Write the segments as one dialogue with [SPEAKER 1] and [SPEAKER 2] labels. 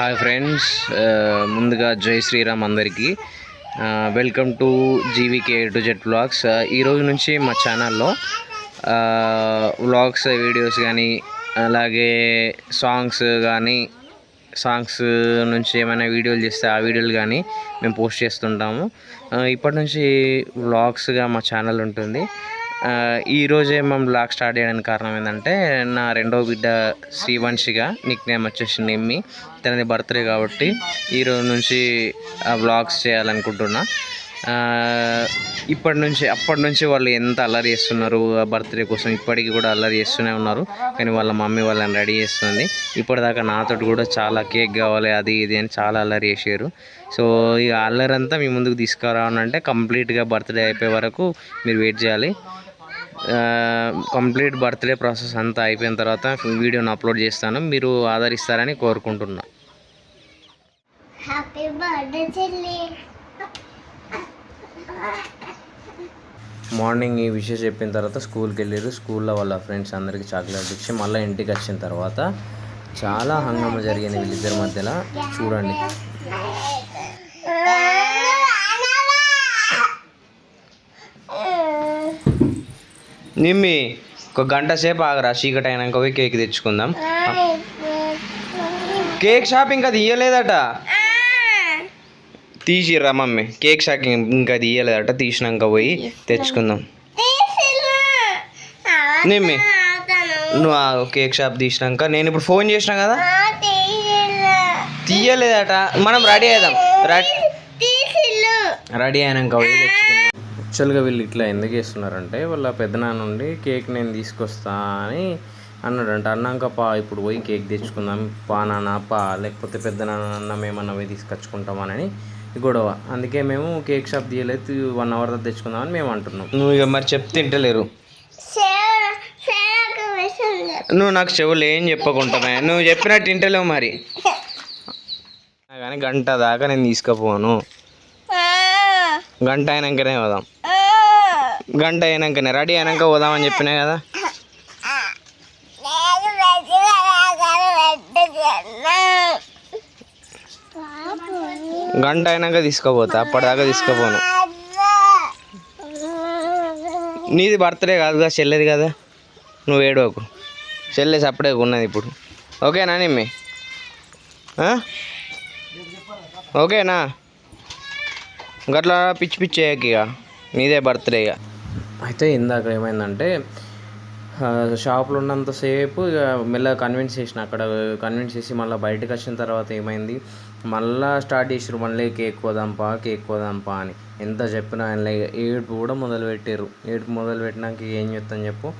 [SPEAKER 1] Hi friends uh, ముందుగా జై శ్రీరామ్ అందరికీ. Welcome to GVK to jet vlogs ఈరోజు నుంచి మా ఛానల్లో వ్లాగ్స్ వీడియోస్ కానీ అలాగే సాంగ్స్ కానీ సాంగ్స్ నుంచి ఏమైనా వీడియోలు చేస్తే ఆ వీడియోలు కానీ మేము పోస్ట్ చేస్తుంటాము. Uh, ఇప్పటి నుంచి వ్లాగ్స్గా మా ఛానల్ ఉంటుంది. ఈరోజే మనం మేము బ్లాగ్ స్టార్ట్ చేయడానికి కారణం ఏంటంటే నా రెండో బిడ్డ శ్రీవంశిగా నిక్ నేమ్ వచ్చేసి నిమ్మి. తనది బర్త్డే కాబట్టి ఈ రోజు నుంచి బ్లాగ్స్ చేయాలనుకుంటున్నా. ఇప్పటి నుంచి అప్పటి నుంచి వాళ్ళు ఎంత అల్లరి చేస్తున్నారు బర్త్డే కోసం ఇప్పటికి కూడా అల్లరి చేస్తూనే ఉన్నారు. కానీ వాళ్ళ మమ్మీ వాళ్ళని రెడీ చేస్తుంది. ఇప్పటిదాకా నాతోటి కూడా చాలా కేక్ కావాలి అది ఇది అని చాలా అల్లరి చేసారు సో ఇక అల్లరి అంతా మీ ముందుకు తీసుకురావాలంటే కంప్లీట్గా బర్త్డే అయిపోయే వరకు మీరు వెయిట్ చేయాలి. కంప్లీట్ బర్త్డే ప్రాసెస్ అంతా అయిపోయిన తర్వాత వీడియోని అప్లోడ్ చేస్తాను. మీరు ఆదరిస్తారని కోరుకుంటున్నా.
[SPEAKER 2] హ్యాపీ బర్త్డే చెల్లి.
[SPEAKER 1] మార్నింగ్ ఈ విషయం చెప్పిన తర్వాత స్కూల్కి వెళ్ళారు స్కూల్లో వాళ్ళ ఫ్రెండ్స్ అందరికి చాక్లెట్ ఇచ్చి మళ్ళీ ఇంటికి వచ్చిన తర్వాత చాలా హంగామా జరిగింది వీళ్ళిద్దరి మధ్యలో చూడండి. నిమ్మి ఒక గంట సేపు ఆగరా చీకటి అయినాక పోయి కేక్ తెచ్చుకుందాం. కేక్ షాప్ ఇంకా తీయలేదట తీసిర్రా మమ్మీ కేక్ షాప్ ఇంకా తీయలేదట తీసినాక పోయి తెచ్చుకుందాం. నిమ్మి నువ్వు ఆ కేక్ షాప్ తీసినాక. నేను ఇప్పుడు ఫోన్ చేసినా కదా? తీయలేదట. మనం రెడీ అవుదాం రెడీ అయినాక పోయి తెచ్చుకుందాం. యాక్చువల్గా వీళ్ళు ఇట్లా ఎందుకు చేస్తున్నారంటే వాళ్ళ పెద్దనాన్న నుండి కేక్ నేను తీసుకొస్తా అని అన్నాడంట. అన్నాక పా ఇప్పుడు పోయి కేక్ తెచ్చుకుందాం పా నాన్న పా లేకపోతే పెద్ద నాన్న మేమన్నా పోయి తీసుకొచ్చుకుంటామని గొడవ. అందుకే మేము కేక్ షాప్ తీయలేదు వన్ అవర్ తర్వాత తెచ్చుకుందామని మేము అంటున్నాం. నువ్వు ఇక మరి చెప్తే తింటలేరు. నువ్వు నాకు చెవులు ఏం చెప్పకుంటామే నువ్వు చెప్పినట్టు తింటలేవు మరి. కానీ గంట దాకా నేను తీసుకుపోను. గంట అయినాకనే పోదాం. గంట అయినాకనే రెడీ అయినాక పోదామని చెప్పినా కదా? గంట అయినాక తీసుకుపోతా అప్పటిదాకా తీసుకుపోను. నీది బర్త్డే కాదుగా చెల్లేది కదా? నువ్వు ఏడవకు. చెల్లేసి అప్పుడే ఉన్నది ఇప్పుడు. ఓకేనా నిమ్మి? ఓకేనా? గట్లా పిచ్చి పిచ్చి చేయకు ఇక నీదే బర్త్డే ఇక. అయితే ఇందాక ఏమైందంటే షాప్లో ఉన్నంతసేపు ఇక మెల్లగా కన్విన్స్ చేసిన అక్కడ కన్విన్స్ చేసి మళ్ళీ బయటకు వచ్చిన తర్వాత ఏమైంది మళ్ళా స్టార్ట్ చేసారు మళ్ళీ కేక్ కోదాంపా కేక్ కోదాంపా అని. ఎంత చెప్పినా ఆయన ఇక ఏడుపు కూడా మొదలు పెట్టారు ఏడుపు మొదలు పెట్టినాక ఏం చెప్తాను చెప్పు.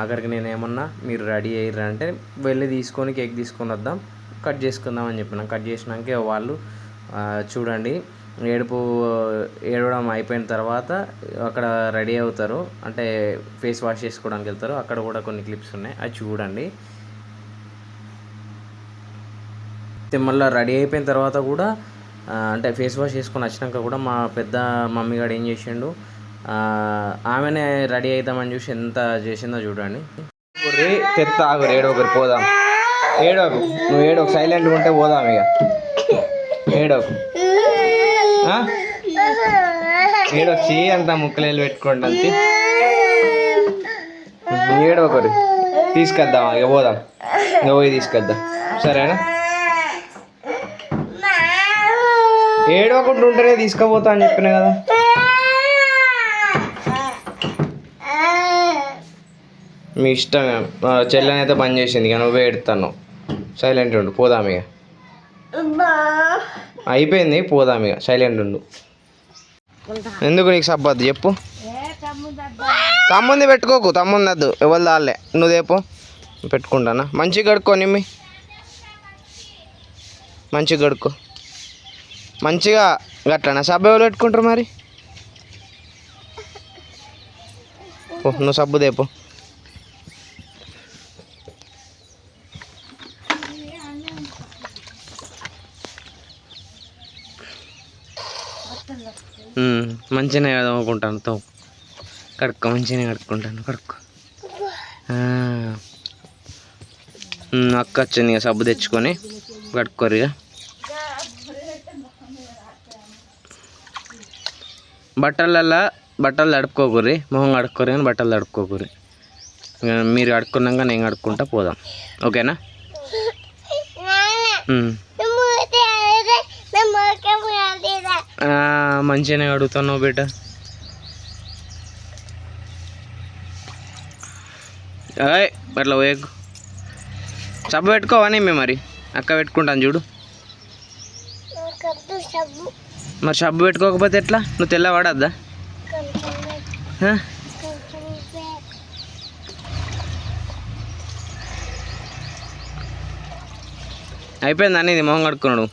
[SPEAKER 1] ఆఖరికి నేను ఏమన్నా మీరు రెడీ అయ్యారు అంటే వెళ్ళి తీసుకొని కేక్ తీసుకొని వద్దాం కట్ చేసుకుందాం అని చెప్పిన. కట్ చేసినాక వాళ్ళు చూడండి ఏడుపు ఏడవడం అయిపోయిన తర్వాత అక్కడ రెడీ అవుతారు. అంటే ఫేస్ వాష్ చేసుకోవడానికి వెళ్తారు. అక్కడ కూడా కొన్ని క్లిప్స్ ఉన్నాయి. అది చూడండి. మళ్ళీ రెడీ అయిపోయిన తర్వాత కూడా అంటే ఫేస్ వాష్ చేసుకొని వచ్చినాక కూడా మా పెద్ద మమ్మీ గారు ఏం చేసిండు ఆమెనే రెడీ అవుతామని చూసి ఎంత చేసిందో చూడండి. తెత్త ఆగు ఏడొకరు పోదాం. ఏడోకు నువ్వు ఏడోకు సైలెంట్గా ఉంటే పోదాం ఇక. ఏడోకు ఏడొచ్చి అంత ముక్కలేలు పెట్టుకోండి అంతే. ఏడొకరు తీసుకెళ్దాం ఇక పోదాం. ఇక పోయి తీసుకెళ్దాం సరేనా? ఏడవకుండా ఉంటేనే తీసుకుపోతా అని చెప్పిన కదా. మీ ఇష్టం చెల్లెనైతే పని చేసింది ఇక నువ్వే ఎడతాను సైలెంట్ ఉండు పోదాం ఇక అయిపోయింది పోదాం ఇక. సైలెంట్ ఉండు. ఎందుకు నీకు సబ్బద్దు? చెప్పు. తమ్ముంది పెట్టుకోకు తమ్ముంది వద్దు ఎవరు దాలే నువ్వు దేపో పెట్టుకుంటానా? మంచిగా కడుక్కో నిమ్మి. మంచిగా కడుక్కో. మంచిగా గట్లనా? సబ్బు ఎవరు పెట్టుకుంటారు మరి? నువ్వు సబ్బు దేపో మంచిగానే అనుకుంటాను. తో కడుక్కో మంచిగానే కడుక్కుంటాను. కడుక్కో. అక్క వచ్చింది ఇక సబ్బు తెచ్చుకొని కడుక్కోరు ఇక. బట్టలల్లా బట్టలు తడుపుకోకూరి మొహం కడుక్కోరు కానీ బట్టలు తడుపుకోకూరి మీరు కడుక్కున్నాక నేను కడుక్కుంటా పోదాం. ఓకేనా? మంచిగానే అడుగుతున్నావు బిడ్డ. అయ్ అట్లా పోయకు. సబ్బు పెట్టుకోవని మేము మరి? అక్క పెట్టుకుంటాను చూడు. మరి సబ్బు పెట్టుకోకపోతే ఎట్లా? నువ్వు తెల్ల పడద్దా అయిపోయింది అనేది మొహం కడుక్కున్నాడు?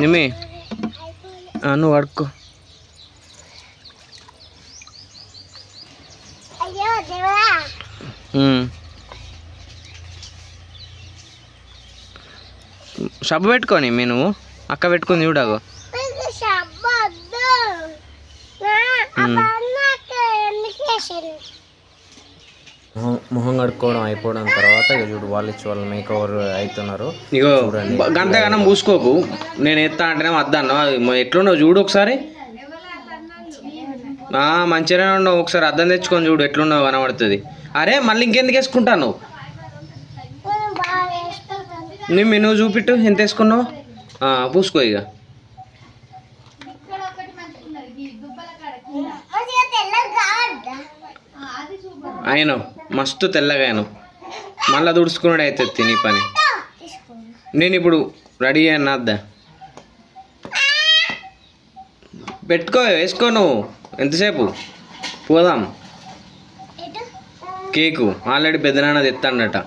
[SPEAKER 1] నిమ్మి. నువ్వు ఉమ్. సబ్బు పెట్టుకోని మీ నువ్వు? అక్క పెట్టుకుంది చూడగో
[SPEAKER 2] మీకు శబ్బద్దు అవన్నకు ఎందుకు వేసారు
[SPEAKER 1] మొహం కడుక్కోవడం అయిపోవడం తర్వాత ఇక చూడు వాళ్ళు ఇచ్చి వాళ్ళు మేక్ ఓవర్ అవుతున్నారు ఇగో గంటగానం పూసుకోకు నేను ఎత్తా అంటేనే వద్దన్నా ఎట్లున్నావు చూడు ఒకసారి. మంచిగానే ఉన్నావు. ఒకసారి అద్దం తెచ్చుకొని చూడు ఎట్లున్నావు కనబడుతుంది. అరే మళ్ళీ ఇంకెందుకు వేసుకుంటాను నీ నువ్వు చూపిట్టు ఎంత వేసుకున్నావు? ఆ, పూసుకో ఇక ఆయన మస్తు తెల్లగాను మళ్ళీ దుడుచుకున్నాడు అవుతుంది నీ పని. నేను ఇప్పుడు రెడీ అయ్యాను అద్దా పెట్టుకో వేసుకో నువ్వు. ఎంతసేపు? పోదాం. కేకు. ఆల్రెడీ పెద్దనాన్న తెస్తాడట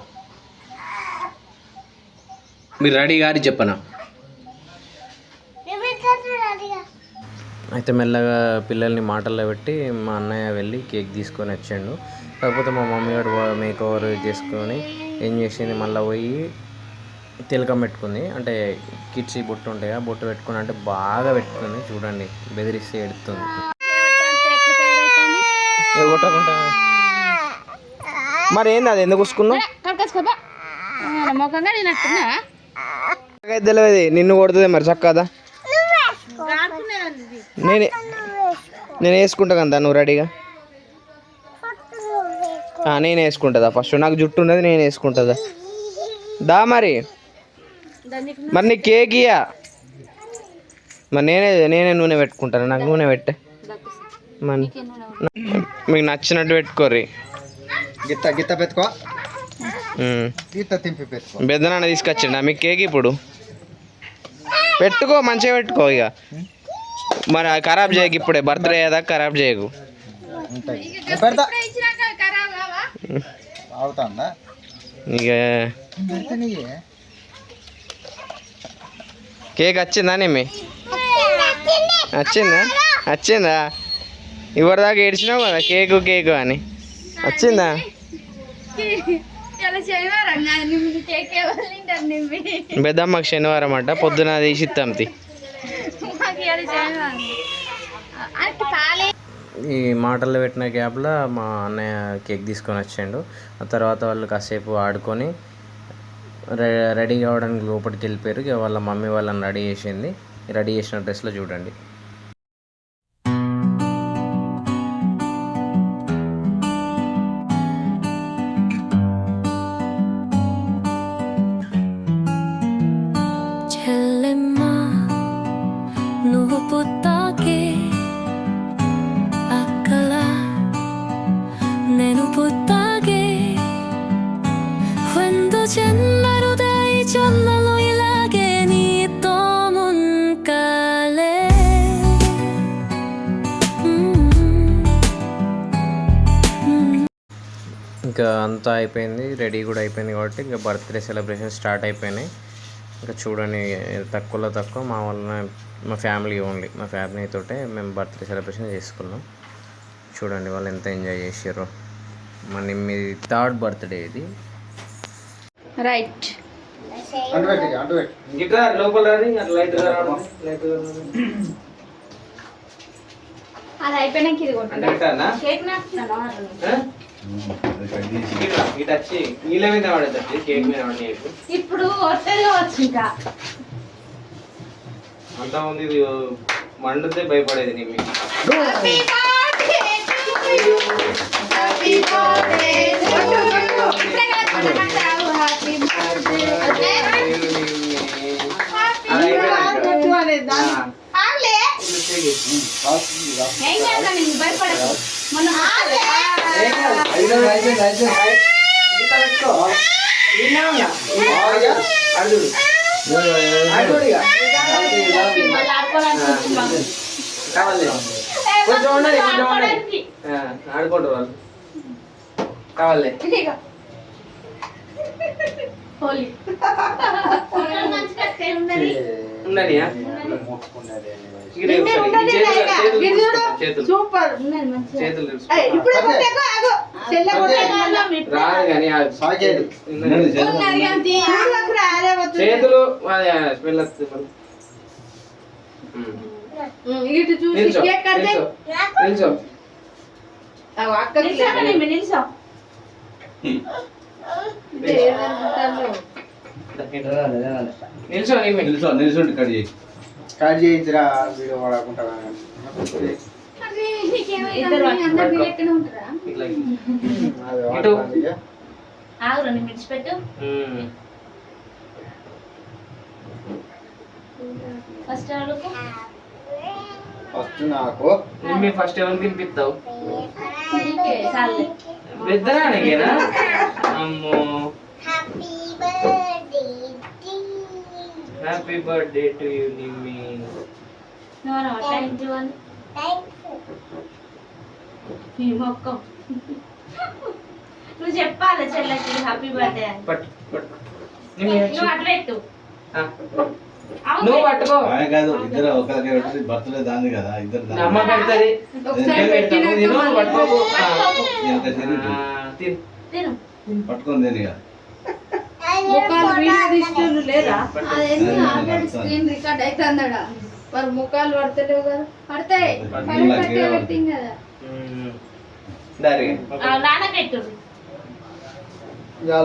[SPEAKER 1] మీరు రెడీ గారి చెప్పనా
[SPEAKER 2] నువ్వు ఎట్లా అడిగా
[SPEAKER 1] అయితే మెల్లగా పిల్లల్ని మాటల్లో పెట్టి మా అన్నయ్య వెళ్ళి కేక్ తీసుకొని వచ్చాడు. కాకపోతే మా మమ్మీ గారు మేక్ ఓవర్ చేసుకొని ఏం చేసింది? మళ్ళీ పోయి తిలకం పెట్టుకుంది. అంటే కిడ్స్ బొట్టు ఉంటాయి కదా బొట్టు పెట్టుకుని అంటే బాగా పెట్టుకుంది. చూడండి బెదిరిస్తే ఎడుతుంది. కొట్టకుండా మరి ఏంది అది? ఎందుకు నాకైతే తెలియదు నిన్ను కొడుతుంది మరి చక్కదా నేనే నేను వేసుకుంటా కదా నువ్వు రెడీగా నేను వేసుకుంటుందా? ఫస్ట్ నాకు జుట్టు ఉన్నది నేను వేసుకుంటుందా? దా మరి. మరి నీ కేక్ ఇయ్యా మరి నేనే నేనే నూనె పెట్టుకుంటాను. నాకు నూనె పెట్టే. మరి మీకు నచ్చినట్టు పెట్టుకోర్రి.
[SPEAKER 3] గిత్త గిత్త పెట్టుకో. గిత్త తింపి పెట్టుకో.
[SPEAKER 1] పెద్దనాన్న తీసుకొచ్చిండా? మీకు కేక్ ఇప్పుడు? పెట్టుకో మంచిగా పెట్టుకో ఇక. మరి ఖరాబ్ చేయకు ఇప్పుడే బర్త్డే కదా ఖరాబ్ చేయకు. ఇక కేక్ వచ్చిందా నేమి వచ్చిందా? వచ్చిందా? ఇవరిదాకా ఏడ్చినావు కదా కేకు కేకు అని. వచ్చిందా? పెద్దమ్మకి శనివారం అంట పొద్దున తీసి ఇస్తాం తి
[SPEAKER 4] మాకు ఇలా శనివారం అంటే పాలే
[SPEAKER 1] ఈ మాటల్లో పెట్టిన గ్యాప్లో మా అన్నయ్య కేక్ తీసుకొని వచ్చాడు. ఆ తర్వాత వాళ్ళు కాసేపు ఆడుకొని రె రెడీ కావడానికి లోపలికి వెళ్ళిపోయారు. ఇక వాళ్ళ మమ్మీ వాళ్ళని రెడీ చేసింది. రెడీ చేసిన డ్రెస్లో చూడండి. ఇంకా అంతా అయిపోయింది రెడీ కూడా అయిపోయింది కాబట్టి ఇంకా బర్త్డే సెలబ్రేషన్ స్టార్ట్ అయిపోయినాయి. ఇంకా చూడండి తక్కువలో తక్కువ మా వల్ల మా ఫ్యామిలీ ఓన్లీ మా ఫ్యామిలీ తోటే మేము బర్త్డే సెలబ్రేషన్ చేసుకున్నాం. చూడండి వాళ్ళు ఎంత ఎంజాయ్ చేసారో మన మీ థర్డ్ బర్త్డే ఇది.
[SPEAKER 4] రైట్.
[SPEAKER 3] అంటు పెట్టి అంటు పెట్టి
[SPEAKER 1] ఇంకా లోపల లైట్
[SPEAKER 4] అది అయిపోయినాక ఇది కొట్టాను కేక్ నాకు ఇప్పుడు కావచ్చు ఇంకా.
[SPEAKER 1] అంతా ఉంది ఇది మండితే భయపడేది నీ మీకు
[SPEAKER 4] happy birthday happy birthday happy ఏం చేద్దాం నీకు భయపడకు మొన్న మళ్ళీ ఆడుకోవడానికి వచ్చిందాం
[SPEAKER 1] కావాలి కొంచెం ఉండాలి కొంచెం ఉండాలి ఆడుకుంటారు వాళ్ళు కావాలి
[SPEAKER 4] హోలీ
[SPEAKER 1] చేతులు
[SPEAKER 5] సూపర్.
[SPEAKER 1] చేతులు. చేతులు. స్మెల్ వస్తుంది
[SPEAKER 5] ఇటు చూసి
[SPEAKER 1] నిల్చో
[SPEAKER 5] కేక్ కట్.
[SPEAKER 1] నిల్చో. నిల్చో.
[SPEAKER 4] నిల్చో?
[SPEAKER 1] నిల్చో.
[SPEAKER 6] నిల్చో నిల్చోండి కట్ చేయి.
[SPEAKER 3] స్టార్ట్ చేయించరా వీడియో వాడకుండా.
[SPEAKER 4] ఫస్ట్
[SPEAKER 3] ఫస్ట్ నాకు.
[SPEAKER 1] నిమ్మి ఫస్ట్ తినిపిస్తావు? పెద్దనా అమ్మో
[SPEAKER 2] happy birthday
[SPEAKER 1] happy birthday to you Nimmi
[SPEAKER 4] thank you అని ఈ మొక్కం నువ్వు చెప్పాలి చెల్లెకి హ్యాపీ బర్త్డే అని?
[SPEAKER 1] పట్టు పట్టు. నిమ్మి
[SPEAKER 4] నువ్వు అటు పెట్టు.
[SPEAKER 1] ఆ.
[SPEAKER 4] అవును.
[SPEAKER 1] నువ్వు పట్టుకో.
[SPEAKER 6] కాదు ఇద్దరు ఒకరికి పెట్టి బర్త్డే దాంది కదా ఇద్దరు
[SPEAKER 1] అమ్మ పెడతది. తిను,
[SPEAKER 5] ముఖాలు వీడియో తీస్తుండ్రు లేదా?
[SPEAKER 4] ఆల్రెడీ. స్క్రీన్ రికార్డ్ అవుతుందడా
[SPEAKER 5] మరి ముఖాలు పడతలేవు కదా.
[SPEAKER 4] పడతాయి. పెట్టింది కదా. నానబెట్టు.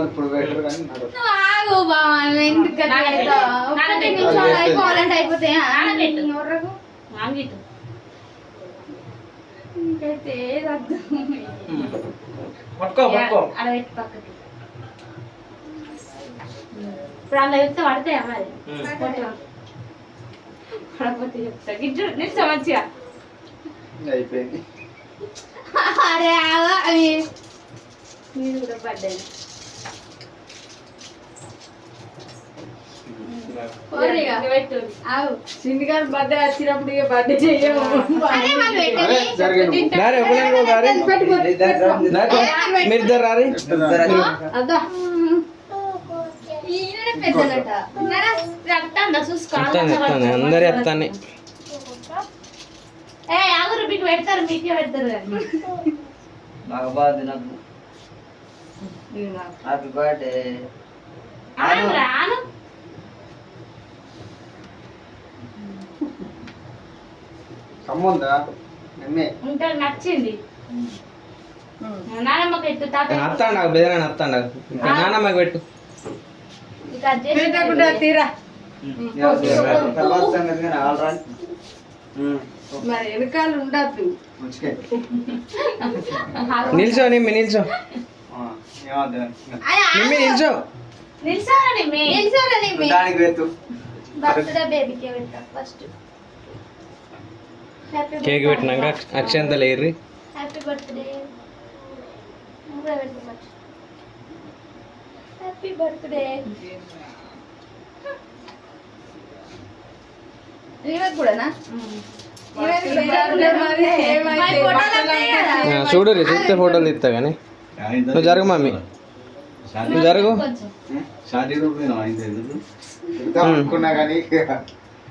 [SPEAKER 3] ఇప్పుడు
[SPEAKER 4] ఆగు బావ ఎందుకు. నిమిషాలు అయిపోవాలంటే అయిపోతాయి?
[SPEAKER 5] నానబెట్టు.
[SPEAKER 4] ఎవరకు
[SPEAKER 5] వాంగిటు
[SPEAKER 4] ఇంకైతే ఏది అర్థం
[SPEAKER 1] పట్టుకో పట్టుకో.
[SPEAKER 4] అలా పెట్టి పక్కకి. ఇప్పుడు అలా చెప్తే పడతాయా మరి. పడకపోతే చెప్తా గిట్టు నిల్చో మంచిగా
[SPEAKER 3] అయిపోయింది
[SPEAKER 4] అరే ఆగా అవి మీరు కూడా పడ్డాయి పోరీగా. ఆగు.
[SPEAKER 5] సిండిగారు బర్త్డే వచ్చినప్పుడు ఇక బర్త్డే చెయ్యము
[SPEAKER 4] అరే
[SPEAKER 1] అందరు
[SPEAKER 4] ఏ ఆగురు మీకు పెడతారు మీకే పెడతారు
[SPEAKER 3] హ్యాపీ బర్త్డే నిన్నే
[SPEAKER 4] ఉంటాడు నచ్చింది. నానమ్మకి ఎత్తు తాత
[SPEAKER 1] అత్తాడు నాకు బెదరాని అత్తాడు నాన్నమ్మకి పెట్టు
[SPEAKER 4] ఇక అది చేసి
[SPEAKER 5] పెట్టకుండా తీరా. మరి వెనకాల ఉండద్దు.
[SPEAKER 1] నిల్చో నిమ్మి నిల్చో. నిమ్మి నిల్చో.
[SPEAKER 3] దానికి
[SPEAKER 1] కేక్ పెట్టినాక అక్షంతలు ఏర్రి.
[SPEAKER 4] హ్యాపీ బర్త్డే హ్యాపీ బర్త్డే
[SPEAKER 5] కూడానా?
[SPEAKER 1] చూడు రే చూస్తే ఫోటోలు తీస్తా కానీ నువ్వు జరుగు మమ్మీ. నువ్వు జరుగు.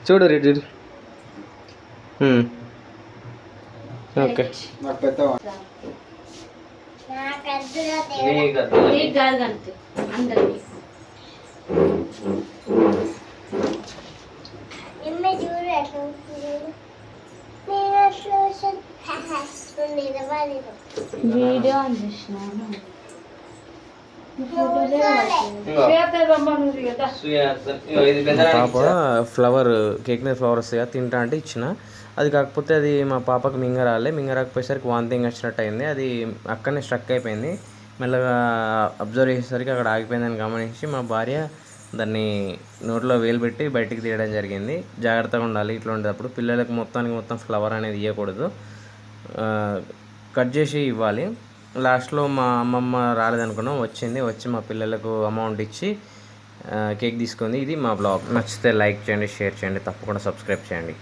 [SPEAKER 1] చూడు రే చూడు. ఓకే.
[SPEAKER 3] నాకు
[SPEAKER 4] కాదు అందరికి. వీడియో ఆన్ చేసినాను
[SPEAKER 1] పాప ఫ్లవర్ కేక్ మీద ఫ్లవర్ వస్తాయి కదా తింటా అంటే ఇచ్చిన. అది కాకపోతే అది మా పాపకు మింగరాలే. మింగరాకపోయేసరికి వాంతింగ్ వచ్చినట్టు అయింది అది అక్కడనే స్ట్రక్ అయిపోయింది. మెల్లగా అబ్జర్వ్ చేసేసరికి అక్కడ ఆగిపోయిందని గమనించి మా భార్య దాన్ని నోట్లో వేలు పెట్టి బయటికి తీయడం జరిగింది. జాగ్రత్తగా ఉండాలి ఇట్లాంటప్పుడు పిల్లలకు మొత్తానికి మొత్తం ఫ్లవర్ అనేది ఇవ్వకూడదు కట్ చేసి ఇవ్వాలి. లాస్ట్లో మా అమ్మమ్మ రాలేదనుకున్నాం. వచ్చింది. వచ్చి మా పిల్లలకు అమౌంట్ ఇచ్చి కేక్ తీసుకుంది. ఇది మా బ్లాగ్ నచ్చితే లైక్ చేయండి షేర్ చేయండి. తప్పకుండా సబ్స్క్రైబ్ చేయండి.